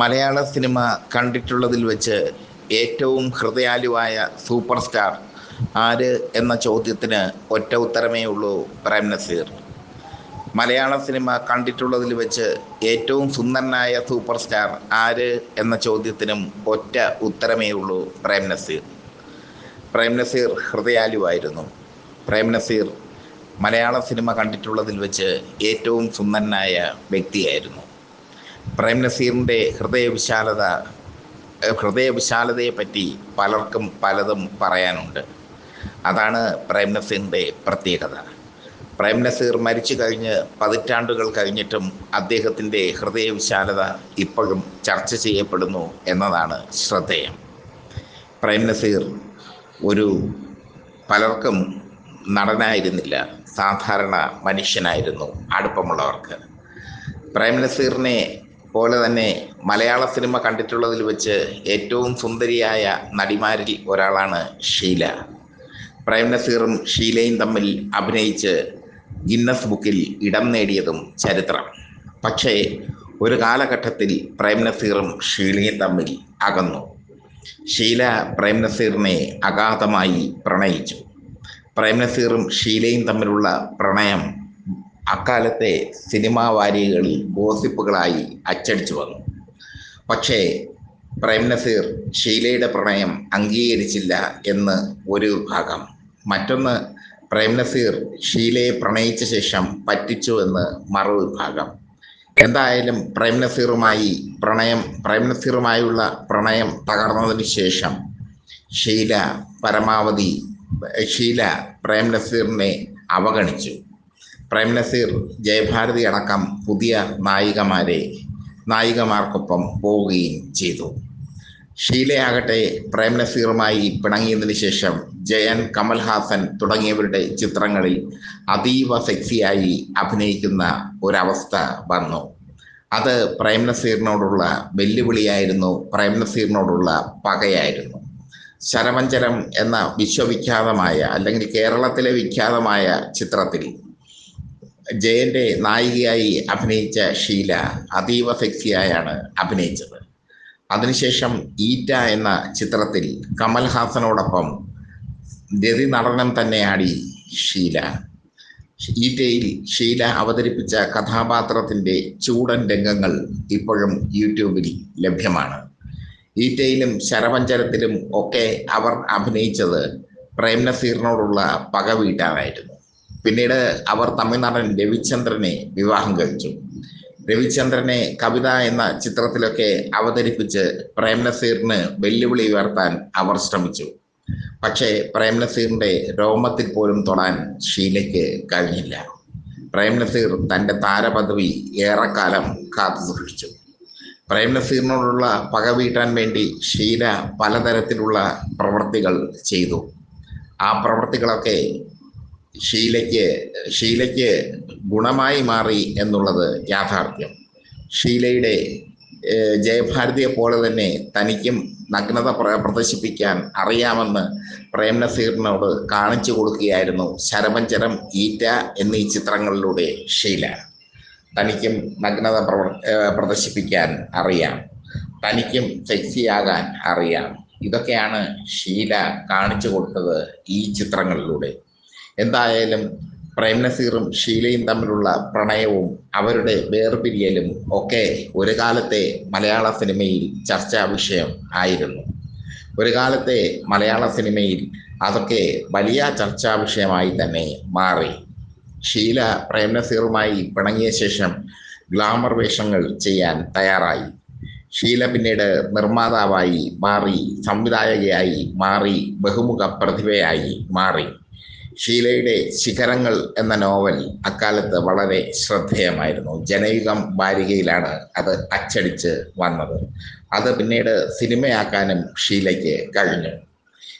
മലയാള cinema കണ്ടിട്ടുള്ളതിൽ വെച്ച് ഏറ്റവും ഹൃദയാലുവായ super star ആര് എന്ന ചോദ്യത്തിന് ഒറ്റ ഉത്തരമേ ഉള്ളൂ പ്രേം നസീർ. മലയാള സിനിമ കണ്ടിട്ടുള്ളതിൽ വെച്ച് ഏറ്റവും സുന്ദരനായ സൂപ്പർ സ്റ്റാർ ആര് എന്ന ചോദ്യത്തിനും ഒറ്റ ഉത്തരമേ ഉള്ളൂ പ്രേം നസീർ. പ്രേം നസീർ ഹൃദയാലുവായിരുന്നു. പ്രേം നസീർ മലയാള സിനിമ കണ്ടിട്ടുള്ളതിൽ വെച്ച് ഏറ്റവും സുന്ദരനായ വ്യക്തിയായിരുന്നു. പ്രേം നസീറിന്റെ ഹൃദയവിശാലത ഹൃദയവിശാലതയെ പറ്റി പലർക്കും പലതും പറയാനുണ്ട്. അതാണ് പ്രേം നസീറിന്റെ പ്രത്യേകത. പ്രേം നസീർ മരിച്ചു കഴിഞ്ഞ് പതിറ്റാണ്ടുകൾ കഴിഞ്ഞിട്ടും അദ്ദേഹത്തിന്റെ ഹൃദയവിശാലത ഇപ്പോഴും ചർച്ച ചെയ്യപ്പെടുന്നു എന്നതാണ് ശ്രദ്ധേയം. പ്രേം നസീർ ഒരു പലർക്കും നടനായിരുന്നില്ല. സാധാരണ മനുഷ്യനായിരുന്നു അടുപ്പമുള്ളവർക്ക്. പ്രേം നസീറിനെ പോലെ തന്നെ മലയാള സിനിമ കണ്ടിട്ടുള്ളതിൽ വെച്ച് ഏറ്റവും സുന്ദരിയായ നടിമാരിൽ ഒരാളാണ് ഷീല. പ്രേം നസീറും ഷീലയും തമ്മിൽ അഭിനയിച്ച് ഗിന്നസ് ബുക്കിൽ ഇടം നേടിയതും ചരിത്രം. പക്ഷേ ഒരു കാലഘട്ടത്തിൽ പ്രേം നസീറും ഷീലയും തമ്മിൽ അകന്നു. ഷീല പ്രേം നസീറിനെ അഗാധമായി പ്രണയിച്ചു. പ്രേം നസീറും ഷീലയും തമ്മിലുള്ള പ്രണയം അക്കാലത്തെ സിനിമാ വാരികകളിൽ ഗോസിപ്പുകളായി അച്ചടിച്ചു വന്നു. പക്ഷേ പ്രേം നസീർ ഷീലയുടെ പ്രണയം അംഗീകരിച്ചില്ല എന്ന് ഒരു ഭാഗം മറ്റൊന്ന് പ്രേം നസീർ ഷീലയെ പ്രണയിച്ച ശേഷം പറ്റിച്ചു എന്ന് മറുവിഭാഗം എന്തായാലും പ്രേം നസീറുമായി പ്രണയം പ്രേം നസീറുമായുള്ള പ്രണയം തകർന്നതിന് ശേഷം ഷീല പരമാവധി ഷീല പ്രേം നസീറിനെ അവഗണിച്ചു. പ്രേം നസീർ ജയഭാരതി അടക്കം പുതിയ നായികമാരെ നായികമാർക്കൊപ്പം പോവുകയും ചെയ്തു. ഷീലയാകട്ടെ പ്രേം നസീറുമായി പിണങ്ങിയതിന് ശേഷം ജയൻ കമൽഹാസൻ തുടങ്ങിയവരുടെ ചിത്രങ്ങളിൽ അതീവ സെക്സിയായി അഭിനയിക്കുന്ന ഒരവസ്ഥ വന്നു. അത് പ്രേം നസീറിനോടുള്ള വെല്ലുവിളിയായിരുന്നു പ്രേം നസീറിനോടുള്ള പകയായിരുന്നു. ശരമഞ്ചരം എന്ന വിശ്വവിഖ്യാതമായ അല്ലെങ്കിൽ കേരളത്തിലെ വിഖ്യാതമായ ചിത്രത്തിൽ ജയന്റെ നായികയായി അഭിനയിച്ച ഷീല അതീവ സെക്സിയായാണ് അഭിനയിച്ചത്. അതിനുശേഷം ഈറ്റ എന്ന ചിത്രത്തിൽ കമൽഹാസനോടൊപ്പം രതി നടനം തന്നെ ആടി ഷീല. ഈറ്റയിൽ ഷീല അവതരിപ്പിച്ച കഥാപാത്രത്തിന്റെ ചൂടൻ രംഗങ്ങൾ ഇപ്പോഴും യൂട്യൂബിൽ ലഭ്യമാണ്. ഈറ്റയിലും ശരവഞ്ചരത്തിലും ഒക്കെ അവർ അഭിനയിച്ചത് പ്രേം നസീറിനോടുള്ള പക വീട്ടാനായിരുന്നു പിന്നീട് അവർ തമിഴ്നാടൻ രവിചന്ദ്രനെ വിവാഹം കഴിച്ചു. രവിചന്ദ്രനെ കവിത എന്ന ചിത്രത്തിലൊക്കെ അവതരിപ്പിച്ച് പ്രേംനസീറിന് വെല്ലുവിളി ഉയർത്താൻ അവർ ശ്രമിച്ചു. പക്ഷേ പ്രേംനസീറിന്റെ രോമത്തിൽ പോലും തൊടാൻ ഷീലയ്ക്ക് കഴിഞ്ഞില്ല. പ്രേംനസീർ തന്റെ താരപദവി ഏറെക്കാലം കാത്തു സൂക്ഷിച്ചു. പ്രേംനസീറിനോടുള്ള പക വീട്ടാൻ വേണ്ടി ഷീല പലതരത്തിലുള്ള പ്രവൃത്തികൾ ചെയ്തു. ആ പ്രവൃത്തികളൊക്കെ ഷീലയ്ക്ക് ഷീലയ്ക്ക് ഗുണമായി മാറി എന്നുള്ളത് യാഥാർത്ഥ്യം. ഷീലയുടെ ജയഭാരതിയെ പോലെ തന്നെ തനിക്കും നഗ്നത പ്രദർശിപ്പിക്കാൻ അറിയാമെന്ന് പ്രേംനസീറിനോട് കാണിച്ചു കൊടുക്കുകയായിരുന്നു ശരമഞ്ചരം ഈറ്റ എന്നീ ചിത്രങ്ങളിലൂടെ ഷീല തനിക്കും നഗ്നത പ്രദർശിപ്പിക്കാൻ അറിയാം. തനിക്കും സെക്സിയാകാൻ അറിയാം. ഇതൊക്കെയാണ് ഷീല കാണിച്ചു കൊടുത്തത് ഈ ചിത്രങ്ങളിലൂടെ. എന്തായാലും പ്രേം നസീറും ഷീലയും തമ്മിലുള്ള പ്രണയവും അവരുടെ വേർപിരിയലും ഒക്കെ ഒരു കാലത്തെ മലയാള സിനിമയിൽ ചർച്ചാ വിഷയം ആയിരുന്നു. ഒരു കാലത്തെ മലയാള സിനിമയിൽ അതൊക്കെ വലിയ ചർച്ചാ വിഷയമായി തന്നെ മാറി. ഷീല പ്രേം നസീറുമായി പിണങ്ങിയ ശേഷം ഗ്ലാമർ വേഷങ്ങൾ ചെയ്യാൻ തയ്യാറായി. ഷീല പിന്നീട് നിർമ്മാതാവായി മാറി സംവിധായകയായി മാറി ബഹുമുഖ പ്രതിഭയായി മാറി. ഷീലയുടെ ശിഖരങ്ങൾ എന്ന നോവൽ അക്കാലത്ത് വളരെ ശ്രദ്ധേയമായിരുന്നു. ജനയുഗം വാരികയിലാണ് അത് അച്ചടിച്ച് വന്നത്. അത് പിന്നീട് സിനിമയാക്കാനും ഷീലയ്ക്ക് കഴിഞ്ഞു.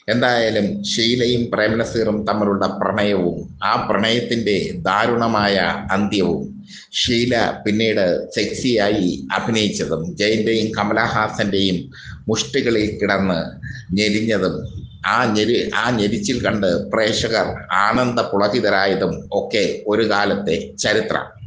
എന്തായാലും ഷീലയും പ്രേംനസീറും തമ്മിലുള്ള പ്രണയവും ആ പ്രണയത്തിന്റെ ദാരുണമായ അന്ത്യവും ഷീല പിന്നീട് സെക്സിയായി അഭിനയിച്ചതും ജയന്റെയും കമലഹാസന്റെയും മുഷ്ടികളിൽ കിടന്ന് ഞെരിഞ്ഞതും ആ ഞെരി ആ ഞെരിച്ചിൽ കണ്ട് പ്രേക്ഷകർ ആനന്ദ പുളകിതരായതും ഒക്കെ ഒരു കാലത്തെ ചരിത്രം.